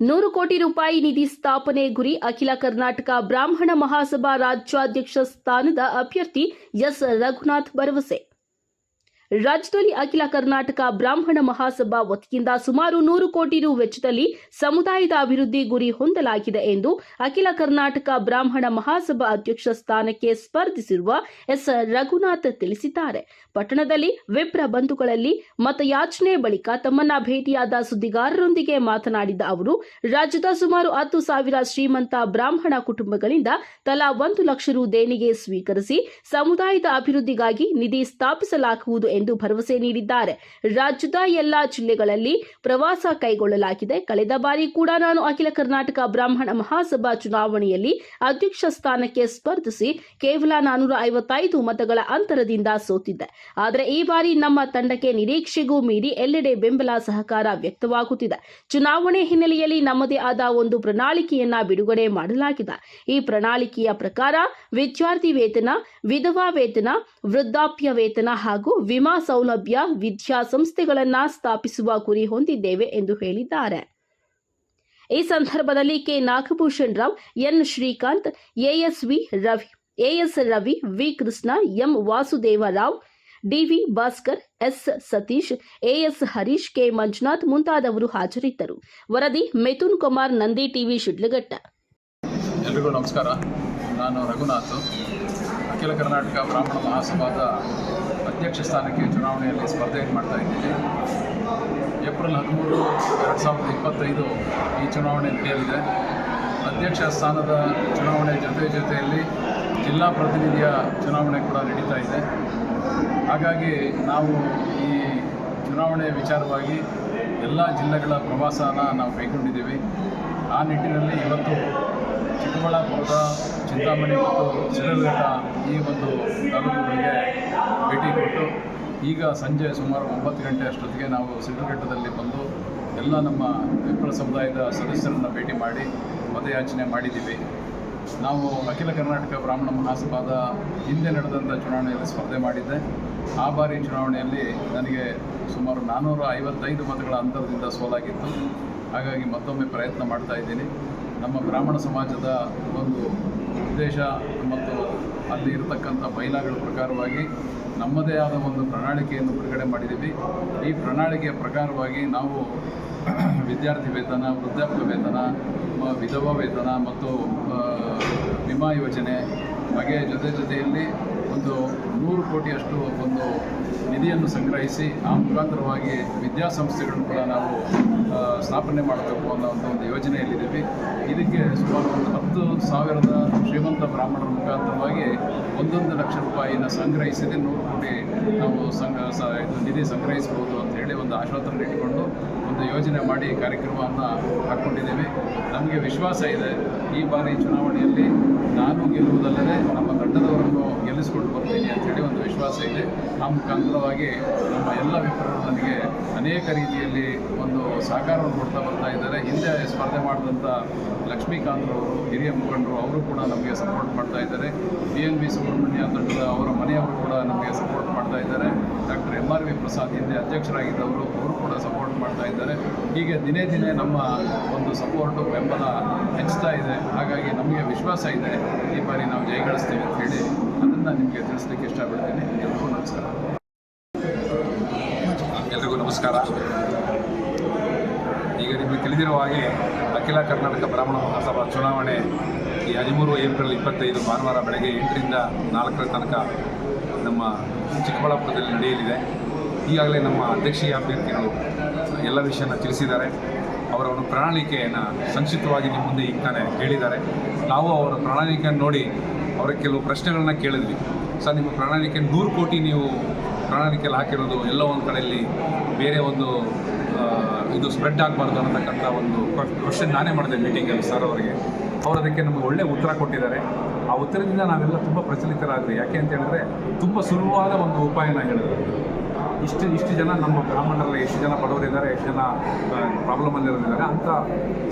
ನೂರು ಕೋಟಿ ರೂಪಾಯಿ ನಿಧಿ ಸ್ಥಾಪನೆ ಗುರಿ ಅಖಿಲ ಕರ್ನಾಟಕ ಬ್ರಾಹ್ಮಣ ಮಹಾಸಭಾ ರಾಜ್ಯಾಧ್ಯಕ್ಷ ಸ್ಥಾನದ ಅಭ್ಯರ್ಥಿ ಎಸ್. ರಘುನಾಥ್ ಭರವಸೆ. ರಾಜ್ಯದಲ್ಲಿ ಅಖಿಲ ಕರ್ನಾಟಕ ಬ್ರಾಹ್ಮಣ ಮಹಾಸಭಾ ವತಿಯಿಂದ ಸುಮಾರು ನೂರು ಕೋಟಿ ರು ವೆಚ್ಚದಲ್ಲಿ ಸಮುದಾಯದ ಅಭಿವೃದ್ಧಿ ಗುರಿ ಹೊಂದಲಾಗಿದೆ ಎಂದು ಅಖಿಲ ಕರ್ನಾಟಕ ಬ್ರಾಹ್ಮಣ ಮಹಾಸಭಾ ಅಧ್ಯಕ್ಷ ಸ್ಥಾನಕ್ಕೆ ಸ್ಪರ್ಧಿಸಿರುವ ಎಸ್ ರಘುನಾಥ್ ತಿಳಿಸಿದ್ದಾರೆ. ಪಟ್ಟಣದಲ್ಲಿ ವಿಪ್ರ ಬಂಧುಗಳಲ್ಲಿ ಮತಯಾಚನೆ ಬಳಿಕ ತಮ್ಮನ್ನ ಭೇಟಿಯಾದ ಸುದ್ದಿಗಾರರೊಂದಿಗೆ ಮಾತನಾಡಿದ ಅವರು, ರಾಜ್ಯದ ಸುಮಾರು ಹತ್ತು ಸಾವಿರ ಶ್ರೀಮಂತ ಬ್ರಾಹ್ಮಣ ಕುಟುಂಬಗಳಿಂದ ತಲಾ ಒಂದು ಲಕ್ಷ ರು ದೇಣಿಗೆ ಸ್ವೀಕರಿಸಿ ಸಮುದಾಯದ ಅಭಿವೃದ್ಧಿಗಾಗಿ ನಿಧಿ ಸ್ಥಾಪಿಸಲಾಗುವುದು ಎಂದು ಭರವಸೆ ನೀಡಿದ್ದಾರೆ. ರಾಜ್ಯದ ಎಲ್ಲಾ ಜಿಲ್ಲೆಗಳಲ್ಲಿ ಪ್ರವಾಸ ಕೈಗೊಳ್ಳಲಾಗಿದೆ. ಕಳೆದ ಬಾರಿ ಕೂಡ ನಾನು ಅಖಿಲ ಕರ್ನಾಟಕ ಬ್ರಾಹ್ಮಣ ಮಹಾಸಭಾ ಚುನಾವಣೆಯಲ್ಲಿ ಅಧ್ಯಕ್ಷ ಸ್ಥಾನಕ್ಕೆ ಸ್ಪರ್ಧಿಸಿ ಕೇವಲ ನಾನೂರ ಐವತ್ತೈದು ಮತಗಳ ಅಂತರದಿಂದ ಸೋತಿದ್ದೆ. ಆದರೆ ಈ ಬಾರಿ ನಮ್ಮ ತಂಡಕ್ಕೆ ನಿರೀಕ್ಷೆಗೂ ಮೀರಿ ಎಲ್ಲೆಡೆ ಬೆಂಬಲ ಸಹಕಾರ ವ್ಯಕ್ತವಾಗುತ್ತಿದೆ. ಚುನಾವಣೆ ಹಿನ್ನೆಲೆಯಲ್ಲಿ ನಮ್ಮದೇ ಆದ ಒಂದು ಪ್ರಣಾಳಿಕೆಯನ್ನ ಬಿಡುಗಡೆ ಮಾಡಲಾಗಿದೆ. ಈ ಪ್ರಣಾಳಿಕೆಯ ಪ್ರಕಾರ ವಿದ್ಯಾರ್ಥಿ ವೇತನ, ವಿಧವಾ ವೇತನ, ವೃದ್ಧಾಪ್ಯ ವೇತನ ಹಾಗೂ ವಿಮಾ ಸೌಲಭ್ಯ ವಿದ್ಯಾಸಂಸ್ಥೆಗಳನ್ನ ಸ್ಥಾಪಿಸುವ ಗುರಿ ಹೊಂದಿದ್ದೇವೆ ಎಂದು ಹೇಳಿದ್ದಾರೆ. ಈ ಸಂದರ್ಭದಲ್ಲಿ K. Nagabhushan Rao, N. Srikanth ASV Ravi AS Ravi, V. Krishna, M. Vasudevarao DV Bhaskar, S. Satish AS Harish, K. Manjunath ಮುಂತಾದವರು ಹಾಜರಿದ್ದರು. ವರದಿ ಮಿಥುನ್ ಕುಮಾರ್ ನಂದಿ ಟಿವಿ, ಶಿಡ್ಲಘಟ್ಟ. ಎಲ್ರಿಗೂ ನಮಸ್ಕಾರ. ನಾನು ರಘುನಾಥ್. ಅಖಿಲ ಕರ್ನಾಟಕ ಬ್ರಾಹ್ಮಣ ಮಹಾಸಭಾದ ಅಧ್ಯಕ್ಷ ಸ್ಥಾನಕ್ಕೆ ಚುನಾವಣೆಯಲ್ಲಿ ಸ್ಪರ್ಧೆಯನ್ನು ಮಾಡ್ತಾ ಇದ್ದೀನಿ ಏಪ್ರಿಲ್ ಹದಿಮೂರು, ಎರಡು ಸಾವಿರದ ಇಪ್ಪತ್ತೈದು ಈ ಚುನಾವಣೆ ನಡೆಯಲಿದೆ. ಅಧ್ಯಕ್ಷ ಸ್ಥಾನದ ಚುನಾವಣೆ ಜೊತೆ ಜೊತೆಯಲ್ಲಿ ಜಿಲ್ಲಾ ಪ್ರತಿನಿಧಿಯ ಚುನಾವಣೆ ಕೂಡ ನಡೀತಾ ಇದೆ. ಹಾಗಾಗಿ ನಾವು ಈ ಚುನಾವಣೆ ವಿಚಾರವಾಗಿ ಎಲ್ಲ ಜಿಲ್ಲೆಗಳ ಪ್ರವಾಸನ ನಾವು ಕೈಗೊಂಡಿದ್ದೀವಿ. ಆ ನಿಟ್ಟಿನಲ್ಲಿ ಇವತ್ತು ಚಿಕ್ಕಬಳ್ಳಾಪುರದ ಚಿಂತಾಮಣಿ ಮತ್ತು ಚಿತ್ರಘಟ್ಟ ಈ ಒಂದು ತಾಲೂಕುಗಳಿಗೆ ಭೇಟಿ ಕೊಟ್ಟು ಈಗ ಸಂಜೆ ಸುಮಾರು ಒಂಬತ್ತು ಗಂಟೆ ಅಷ್ಟೊತ್ತಿಗೆ ನಾವು ಶಿಡ್ಲಘಟ್ಟದಲ್ಲಿ ಬಂದು ಎಲ್ಲ ನಮ್ಮ ವಿಪ್ರ ಸಮುದಾಯದ ಸದಸ್ಯರನ್ನು ಭೇಟಿ ಮಾಡಿ ಮತಯಾಚನೆ ಮಾಡಿದ್ದೀವಿ. ನಾವು ಅಖಿಲ ಕರ್ನಾಟಕ ಬ್ರಾಹ್ಮಣ ಮಹಾಸಭಾದ ಹಿಂದೆ ನಡೆದಂಥ ಚುನಾವಣೆಯಲ್ಲಿ ಸ್ಪರ್ಧೆ ಮಾಡಿದ್ದೆ. ಆ ಬಾರಿ ಚುನಾವಣೆಯಲ್ಲಿ ನನಗೆ ಸುಮಾರು ನಾನ್ನೂರ ಐವತ್ತೈದು ಮತಗಳ ಅಂತರದಿಂದ ಸೋಲಾಗಿತ್ತು. ಹಾಗಾಗಿ ಮತ್ತೊಮ್ಮೆ ಪ್ರಯತ್ನ ಮಾಡ್ತಾ ಇದ್ದೀನಿ. ನಮ್ಮ ಬ್ರಾಹ್ಮಣ ಸಮಾಜದ ಒಂದು ಉದ್ದೇಶ ಮತ್ತು ಅಲ್ಲಿ ಇರತಕ್ಕಂಥ ಬೈಲಾಗಳ ಪ್ರಕಾರವಾಗಿ ನಮ್ಮದೇ ಆದ ಒಂದು ಪ್ರಣಾಳಿಕೆಯನ್ನು ಬಿಡುಗಡೆ ಮಾಡಿದ್ದೀವಿ. ಈ ಪ್ರಣಾಳಿಕೆಯ ಪ್ರಕಾರವಾಗಿ ನಾವು ವಿದ್ಯಾರ್ಥಿ ವೇತನ, ವೃದ್ಧಾಪ್ಯ ವೇತನ ವಿಧವಾ ವೇತನ ಮತ್ತು ವಿಮಾ ಯೋಜನೆ, ಹಾಗೆ ಜೊತೆ ಜೊತೆಯಲ್ಲಿ ಒಂದು ಕೋಟಿಯಷ್ಟು ಒಂದು ನಿಧಿಯನ್ನು ಸಂಗ್ರಹಿಸಿ ಆ ಮುಖಾಂತರವಾಗಿ ವಿದ್ಯಾಸಂಸ್ಥೆಗಳನ್ನು ಕೂಡ ನಾವು ಸ್ಥಾಪನೆ ಮಾಡಬೇಕು ಅನ್ನೋ ಒಂದು ಯೋಜನೆಯಲ್ಲಿದ್ದೀವಿ. ಇದಕ್ಕೆ ಸುಮಾರು ಒಂದು ಹತ್ತು ಸಾವಿರದ ಶ್ರೀಮಂತ ಬ್ರಾಹ್ಮಣರ ಮುಖಾಂತರವಾಗಿ ಒಂದೊಂದು ಲಕ್ಷ ರೂಪಾಯಿನ ಸಂಗ್ರಹಿಸಿದೆ. ನೂರು ಕೋಟಿ ನಾವು ಸಂಘ ಸ, ಇದು ನಿಧಿ ಸಂಗ್ರಹಿಸಬಹುದು ಅಂತ ಹೇಳಿ ಒಂದು ಆಶ್ವಾಸನೆ ಇಟ್ಟುಕೊಂಡು ಒಂದು ಯೋಜನೆ ಮಾಡಿ ಕಾರ್ಯಕ್ರಮವನ್ನು ಹಾಕ್ಕೊಂಡಿದ್ದೇವೆ ನಮಗೆ ವಿಶ್ವಾಸ ಇದೆ. ಈ ಬಾರಿ ಚುನಾವಣೆಯಲ್ಲಿ ನಾನು ಗೆಲ್ಲುವುದಲ್ಲದೆ ನಮ್ಮ ತಂಡದವರನ್ನು ಗೆಲ್ಲಿಸಿಕೊಂಡು ಬರ್ತೀನಿ ಅಂತೇಳಿ ಒಂದು ವಿಶ್ವಾಸ ಇದೆ. ಆ ಮುಖಾಂತರವಾಗಿ ನಮ್ಮ ಎಲ್ಲ ಮಿತ್ರರು ನನಗೆ ಅನೇಕ ರೀತಿಯಲ್ಲಿ ಒಂದು ಸಹಕಾರವನ್ನು ಕೊಡ್ತಾ ಬರ್ತಾ ಇದ್ದಾರೆ. ಹಿಂದೆ ಸ್ಪರ್ಧೆ ಮಾಡಿದಂಥ ಲಕ್ಷ್ಮೀಕಾಂತ್ರವರು ಹಿರಿಯ ಮುಖಂಡರು, ಅವರು ಕೂಡ ನಮಗೆ ಸಪೋರ್ಟ್ ಮಾಡ್ತಾ ಇದ್ದಾರೆ. ಬಿ ಎನ್ ಬಿ ಸುಬ್ರಹ್ಮಣ್ಯ ತಂಡದ ಅವರ ಮನೆಯವರು ಕೂಡ ನಮಗೆ ಸಪೋರ್ಟ್ ಮಾಡ್ತಾ ಇದ್ದಾರೆ. Doctor M R V Prasad, ಹಿಂದೆ ಅಧ್ಯಕ್ಷರಾಗಿದ್ದವರು, ಅವರು ಕೂಡ ಸಪೋರ್ಟ್ ಮಾಡ್ತಾ ಹೀಗೆ ದಿನೇ ದಿನೇ ನಮ್ಮ ಒಂದು ಸಪೋರ್ಟು ಬೆಂಬಲ ಹೆಚ್ಚುತ್ತಾ ಇದೆ. ಹಾಗಾಗಿ ನಮಗೆ ವಿಶ್ವಾಸ ಇದೆ. ಈ ಬಾರಿ ನಾವು ಜಯಗಳಿಸ್ತೀವಿ ಅಂತ ಹೇಳಿ ಅದನ್ನು ನಿಮಗೆ ತಿಳಿಸ್ಲಿಕ್ಕೆ ಇಷ್ಟಪಡ್ತೀನಿ. ಎಲ್ರಿಗೂ ನಮಸ್ಕಾರ. ಎಲ್ರಿಗೂ ನಮಸ್ಕಾರ. ಈಗ ನಿಮಗೆ ತಿಳಿದಿರುವ ಹಾಗೆ ಅಖಿಲ ಕರ್ನಾಟಕ ಬ್ರಾಹ್ಮಣ ಮಹಾಸಭಾ ಚುನಾವಣೆ ಈ ಹದಿಮೂರು ಏಪ್ರಿಲ್ ಇಪ್ಪತ್ತೈದು ಭಾನುವಾರ ಬೆಳಗ್ಗೆ ಎಂಟರಿಂದ ನಾಲ್ಕರ ತನಕ ನಮ್ಮ ಚಿಕ್ಕಬಳ್ಳಾಪುರದಲ್ಲಿ ನಡೆಯಲಿದೆ. ಈಗಾಗಲೇ ನಮ್ಮ ಅಧ್ಯಕ್ಷೀಯ ಅಭ್ಯರ್ಥಿಗಳು ಎಲ್ಲ ವಿಷಯನ ತಿಳಿಸಿದ್ದಾರೆ. ಅವರ ಒಂದು ಪ್ರಣಾಳಿಕೆಯನ್ನು ಸಂಕ್ಷಿಪ್ತವಾಗಿ ನಿಮ್ಮ ಮುಂದೆ ಈಗ ತಾನೇ ಹೇಳಿದ್ದಾರೆ. ನಾವು ಅವರ ಪ್ರಣಾಳಿಕೆಯನ್ನು ನೋಡಿ ಅವರ ಕೆಲವು ಪ್ರಶ್ನೆಗಳನ್ನ ಕೇಳಿದ್ವಿ. ಸರ್, ನಿಮ್ಮ ಪ್ರಣಾಳಿಕೆ ನೂರು ಕೋಟಿ ನೀವು ಪ್ರಣಾಳಿಕೆಯಲ್ಲಿ ಹಾಕಿರೋದು ಎಲ್ಲ ಒಂದು ಕಡೆಯಲ್ಲಿ ಬೇರೆ ಒಂದು ಇದು ಸ್ಪ್ರೆಡ್ ಆಗಬಾರ್ದು ಅನ್ನತಕ್ಕಂಥ ಒಂದು ಕ್ವಶನ್ ನಾನೇ ಮಾಡಿದೆ ಮೀಟಿಂಗಲ್ಲಿ ಸರ್ ಅವರಿಗೆ. ಅವರು ಅದಕ್ಕೆ ನಮಗೆ ಒಳ್ಳೆ ಉತ್ತರ ಕೊಟ್ಟಿದ್ದಾರೆ. ಆ ಉತ್ತರದಿಂದ ನಾವೆಲ್ಲ ತುಂಬ ಪ್ರಚಲಿತರಾದ್ವಿ. ಯಾಕೆ ಅಂತ ಹೇಳಿದ್ರೆ ತುಂಬ ಸುಲಭವಾದ ಒಂದು ಉಪಾಯನ ಹೇಳಿದ್ರು. ಇಷ್ಟು ಇಷ್ಟು ಜನ ನಮ್ಮ ಬ್ರಾಹ್ಮಣರಲ್ಲಿ, ಎಷ್ಟು ಜನ ಬಡವರಿದ್ದಾರೆ ಎಷ್ಟು ಜನ ಪ್ರಾಬ್ಲಮಲ್ಲಿರೋದಿದ್ದಾರೆ ಅಂತ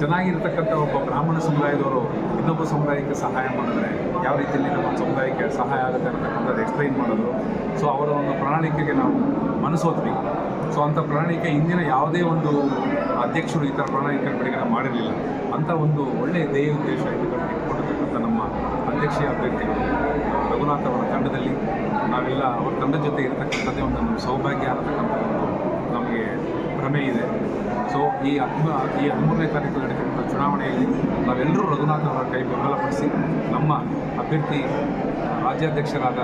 ಚೆನ್ನಾಗಿರ್ತಕ್ಕಂಥ ಒಬ್ಬ ಬ್ರಾಹ್ಮಣ ಸಮುದಾಯದವರು ಇನ್ನೊಬ್ಬ ಸಮುದಾಯಕ್ಕೆ ಸಹಾಯ ಮಾಡಿದ್ರೆ ಯಾವ ರೀತಿಯಲ್ಲಿ ನಮ್ಮ ಸಮುದಾಯಕ್ಕೆ ಸಹಾಯ ಆಗುತ್ತೆ ಅಂತಕ್ಕಂಥದ್ದು ಎಕ್ಸ್ಪ್ಲೈನ್ ಮಾಡೋದು. ಸೊ ಅವರ ಒಂದು ಪ್ರಣಾಳಿಕೆಗೆ ನಾವು ಮನಸ್ಸೋದ್ವಿ ಸೊ ಅಂಥ ಪ್ರಣಾಳಿಕೆ ಹಿಂದಿನ ಯಾವುದೇ ಒಂದು ಅಧ್ಯಕ್ಷರು ಈ ಥರ ಪ್ರಣಾಳಿಕೆ ಬಿಡುಗಡೆ ಮಾಡಿರಲಿಲ್ಲ. ಅಂಥ ಒಂದು ಒಳ್ಳೆಯ ಧ್ಯೇಯ ಉದ್ದೇಶ ಇಟ್ಟುಕೊಂಡು ಇಟ್ಕೊಂಡಿರ್ತಕ್ಕಂಥ ನಮ್ಮ ಅಧ್ಯಕ್ಷೀಯ ಅಭ್ಯರ್ಥಿಗಳು ರಘುನಾಥ್ ಅವರ ತಂಡದಲ್ಲಿ ನಾವೆಲ್ಲ ಅವರ ತಂಡದ ಜೊತೆ ಇರತಕ್ಕಂಥದ್ದೇ ಒಂದು ಸೌಭಾಗ್ಯ ಅನ್ನತಕ್ಕಂಥ ಒಂದು ನಮಗೆ ಭ್ರಮೆ ಇದೆ. ಸೊ ಈ ಹದಿಮ ಈ ಹದಿಮೂರನೇ ತಾರೀಕು ನಡೀತಕ್ಕಂಥ ಚುನಾವಣೆಯಲ್ಲಿ ನಾವೆಲ್ಲರೂ ರಘುನಾಥ್ ಅವರ ಕೈ ಬೆಂಬಲಪಡಿಸಿ ನಮ್ಮ ಅಭ್ಯರ್ಥಿ ರಾಜ್ಯಾಧ್ಯಕ್ಷರಾದ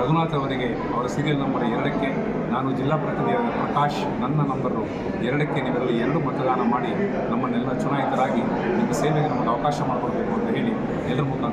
ರಘುನಾಥ್ ಅವರಿಗೆ ಅವರ ಸೀರಿಯಲ್ ನಂಬರ್ ಎರಡಕ್ಕೆ ನಾನು ಜಿಲ್ಲಾ ಪ್ರತಿನಿಧಿಯಾದ ಪ್ರಕಾಶ್ ನನ್ನ ನಂಬರು ಎರಡಕ್ಕೆ ನೀವೆಲ್ಲ ಎರಡು ಮತದಾನ ಮಾಡಿ ನಮ್ಮನ್ನೆಲ್ಲ ಚುನಾಯಿತರಾಗಿ ನಿಮ್ಮ ಸೇವೆಗೆ ನಮಗೆ ಅವಕಾಶ ಮಾಡಿಕೊಡ್ಬೇಕು ಅಂತ ಹೇಳಿ ಎಲ್ಲರ ಮುಖಾಂತರ